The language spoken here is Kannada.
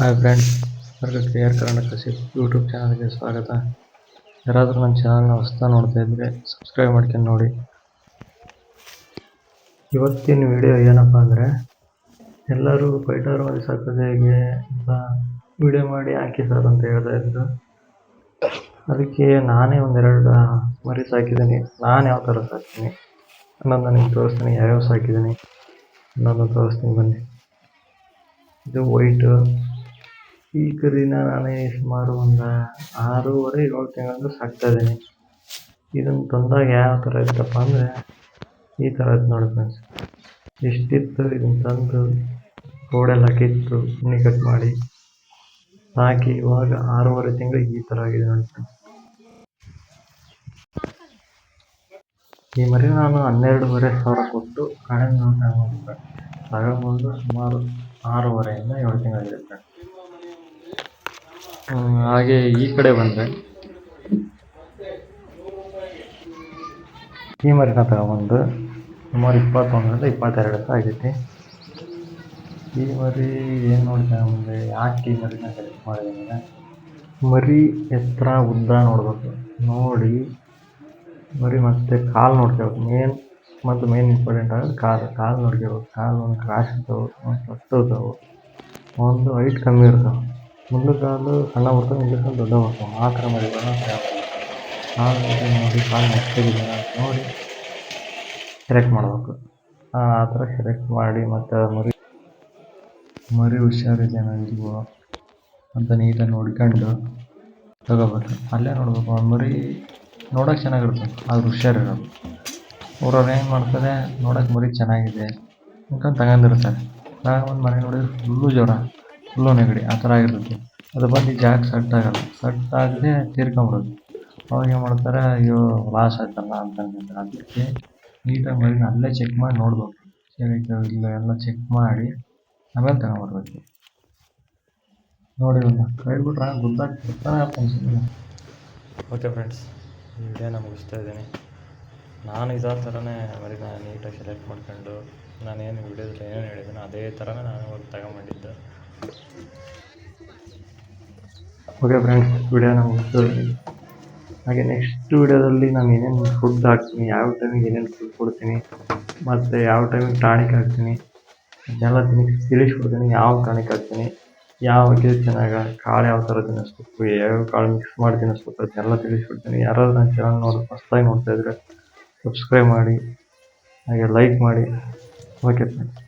ಹಾಯ್ ಫ್ರೆಂಡ್ಸ್ ಎಲ್ಲರಿಗೂ ಕ್ಲಿಯರ್ ಕನ್ನಡ ಕೃಷಿ ಯೂಟ್ಯೂಬ್ ಚಾನಲ್ಗೆ ಸ್ವಾಗತ. ಯಾರಾದರೂ ನನ್ನ ಚಾನಲ್ನ ಹೊಸ್ತಾ ನೋಡ್ತಾ ಇದ್ರೆ ಸಬ್ಸ್ಕ್ರೈಬ್ ಮಾಡ್ಕೊಂಡು ನೋಡಿ. ಇವತ್ತಿನ ವಿಡಿಯೋ ಏನಪ್ಪ ಅಂದರೆ, ಎಲ್ಲರೂ ಪೈಟರ್ ಮರಿ ಸಾಕೋದು ಹೇಗೆ ಅಂತ ವಿಡಿಯೋ ಮಾಡಿ ಹಾಕಿ ಸರ್ ಅಂತ ಹೇಳ್ತಾ ಇದ್ರು ಅದಕ್ಕೆ ನಾನೇ ಒಂದೆರಡು ಮರಿ ಸಾಕಿದ್ದೀನಿ. ನಾನು ಯಾವ ಥರ ಸಾಕ್ತೀನಿ? ಅನ್ನೋದು ನನಗೆ ತೋರಿಸ್ತೀನಿ, ಯಾವ್ಯಾವ ಸಾಕಿದ್ದೀನಿ ಅನ್ನೋದನ್ನು ತೋರಿಸ್ತೀನಿ ಬನ್ನಿ. ಇದು ವೈಟು ಈ ಕರಿನ ನಾನೇ ಸುಮಾರು ಒಂದು ಆರೂವರೆ ಏಳು ತಿಂಗಳಿಂದ ಸಾಕ್ತಾ ಇದ್ದೀನಿ ಇದನ್ನು ತಂದಾಗ ಯಾವ ಥರ ಇತ್ತಪ್ಪ ಅಂದರೆ ಈ ಥರ ಇತ್ತು ನೋಡಿ ಫ್ರೆಂಡ್ಸ್ ಎಷ್ಟಿತ್ತು ಇದನ್ನು ತಂದು ರೋಡೆಲ್ಲ ಕಿತ್ತು, ಉಣ್ಣಿ ಕಟ್ ಮಾಡಿ ಸಾಕಿ ಇವಾಗ ಆರೂವರೆ ತಿಂಗಳು ಈ ಥರ ಆಗಿದೆ ನೋಡಿ ಫ್ರೆಂಡ್ಸ್ ಈ ಮರಿ ನಾನು ಹನ್ನೆರಡೂವರೆ ಸಾವಿರ ಕೊಟ್ಟು ಕಡಿಮೆ ಸಾವಿರ ತಗೊಂಡ್ಬಂದು ಸುಮಾರು ಆರೂವರೆಯಿಂದ ಏಳು ತಿಂಗಳಿರುತ್ತೆ ಹಾಗೆ ಈ ಕಡೆ ಬಂದರೆ. ಈ ಮರಿನ ತಗೊಂಬಂದು ಸುಮಾರು ಇಪ್ಪತ್ತೊಂದರಿಂದ ಇಪ್ಪತ್ತೆರಡು ಸಹ ಆಗೈತಿ. ಈ ಮರಿ ಏನು ನೋಡಿದೆ ಮುಂದೆ ಯಾಕೆ ಈ ಮರಿನ ಸೆಲೆಕ್ಟ್ ಮಾಡಿದೆ ಮರಿ ಎತ್ತರ ಉದ್ದ ನೋಡಬೇಕು. ನೋಡಿ. ಮರಿ ಮತ್ತು ಕಾಲು ನೋಡ್ಕೋಬೇಕು. ಮೇನ್ ಮತ್ತು ಮೇನ್ ಇಂಪಾರ್ಟೆಂಟ್ ಆಗೋದು ಕಾಲು ಕಾಲು ನೋಡ್ಕೋಬೇಕು. ಕಾಲು ಒಂದು ಕ್ರಾಶ್ ಇರ್ತಾವೆ, ಒಂದು ಸತ್ತು ಇರ್ತಾವೆ ಒಂದು ಹೈಟ್ ಕಮ್ಮಿ ಇರ್ತಾವೆ. ಮುಂದೆ ಕಾಲು ಸಣ್ಣ ಬರ್ತವೆ ಕಾಲು ದೊಡ್ಡ ಬರ್ತವೆ ಆ ಥರ ಮರಿಗಳನ್ನ ಕಾಲು ನೋಡಿ ಕಾಲು ಮೆತ್ತಗಿದೆಯಾ ಅಂತ ನೋಡಿ ಸೆಲೆಕ್ಟ್ ಮಾಡಬೇಕು. ಆ ಥರ ಸೆಲೆಕ್ಟ್ ಮಾಡಿ ಮತ್ತು ಮರಿ ಮರಿ ಹುಷಾರಿದೆಯಾ ಇಲ್ವೋ ಅಂತ ನೀಟಾಗಿ ನೋಡ್ಕೊಂಡು ತಗೋಬೇಕು. ಅಲ್ಲೇ ನೋಡ್ಬೇಕು ಒಂದು ಮರಿ ನೋಡೋಕೆ ಚೆನ್ನಾಗಿರುತ್ತೆ, ಆದ್ರೆ ಹುಷಾರಿರೋದು. ಅವ್ರವ್ರು ಏನು ಮಾಡ್ತಾರೆ, ನೋಡೋಕೆ ಮರಿ ಚೆನ್ನಾಗಿದೆ ಅನ್ಕೊಂಡು ತಗೊಂಡಿರ್ತಾರೆ. ತಗೊಂಬಂದು ಮನೆ ನೋಡಿದ್ರೆ ಫುಲ್ಲು ಜ್ವರ ಫುಲ್ಲು ನೆಗಡಿ ಆ ಥರ ಆಗಿರುತ್ತೆ ಅದು ಬಂದು ಜಾಗ ಸೆಟ್ ಆಗಲ್ಲ. ಸೆಟ್ ಆಗದೆ ತೀರ್ಕೊಂಬಿಡೋದು. ಅವಾಗ ಏನು ಮಾಡ್ತಾರೆ, ಅಯ್ಯೋ ಲಾಸ್ ಆಯ್ತಲ್ಲ ಅಂತ ಅನ್ಕೊಂತಾರೆ ಅದಕ್ಕೆ ನೀಟಾಗಿ ಮರಿನ ಅಲ್ಲೇ ಚೆಕ್ ಮಾಡಿ ನೋಡ್ಬೇಕು. ಏನೈತೆ ಇಲ್ಲ, ಎಲ್ಲ ಚೆಕ್ ಮಾಡಿ ಆಮೇಲೆ ತಗೊಂಬರ್ಬೇಕು ನೋಡಿ ಒಂದು ಕೈ ಬಿಟ್ರೆ ಗುದ್ದಾಗ್ತಿರ್ತಾನೆ ಅನ್ಸುತ್ತೆ. ಓಕೆ ಫ್ರೆಂಡ್ಸ್ ಈ ವಿಡಿಯೋನ ಮುಗಿಸ್ತಾ ಇದ್ದೀನಿ. ನಾನು ಇದೇ ಥರನೇ ಮರಿನ ನೀಟಾಗಿ ಸೆಲೆಕ್ಟ್ ಮಾಡ್ಕೊಂಡು ನಾನೇನು ವಿಡಿಯೋದಲ್ಲಿ ಏನೇನು ಹೇಳಿದ್ದೀನೋ ಅದೇ ಥರನೇ ನಾನು ಇವಾಗ ತಗೊಂಬಂದಿದ್ದು ಓಕೆ ಫ್ರೆಂಡ್ಸ್ ವಿಡಿಯೋ ನಾವು ಇದ್ದೀನಿ ಹಾಗೆ ನೆಕ್ಸ್ಟ್ ವಿಡಿಯೋದಲ್ಲಿ ನಾನು ಏನೇನು ಫುಡ್ ಹಾಕ್ತೀನಿ, ಯಾವ ಟೈಮಿಗೆ ಏನೇನು ಫುಡ್ ಕೊಡ್ತೀನಿ, ಮತ್ತು ಯಾವ ಟೈಮಿಗೆ ಟಾನಿಕ್ ಹಾಕ್ತೀನಿ ಅದನ್ನೆಲ್ಲ ತಿಳಿಸ್ಕೊಡ್ತೀನಿ, ಯಾವ ಟಾನಿಕ್ ಹಾಕ್ತೀನಿ, ಯಾವ ಇದು ಚೆನ್ನಾಗಿ, ಕಾಳು ಯಾವ ಥರ ತಿನ್ನಿಸ್ಬೇಕು ಯಾವ ಕಾಳು ಮಿಕ್ಸ್ ಮಾಡಿ ತಿನ್ನಿಸ್ಬೇಕು ಅದನ್ನೆಲ್ಲ ತಿಳಿಸ್ಕೊಡ್ತೀನಿ. ಯಾರಾದರೂ ನನ್ನ ಚಾನಲ್ ನೋಡಿ ಫಸ್ಟಾಗಿ ನೋಡ್ತಾ ಇದ್ರೆ ಸಬ್ಸ್ಕ್ರೈಬ್ ಮಾಡಿ, ಹಾಗೆ ಲೈಕ್ ಮಾಡಿ. Okay friends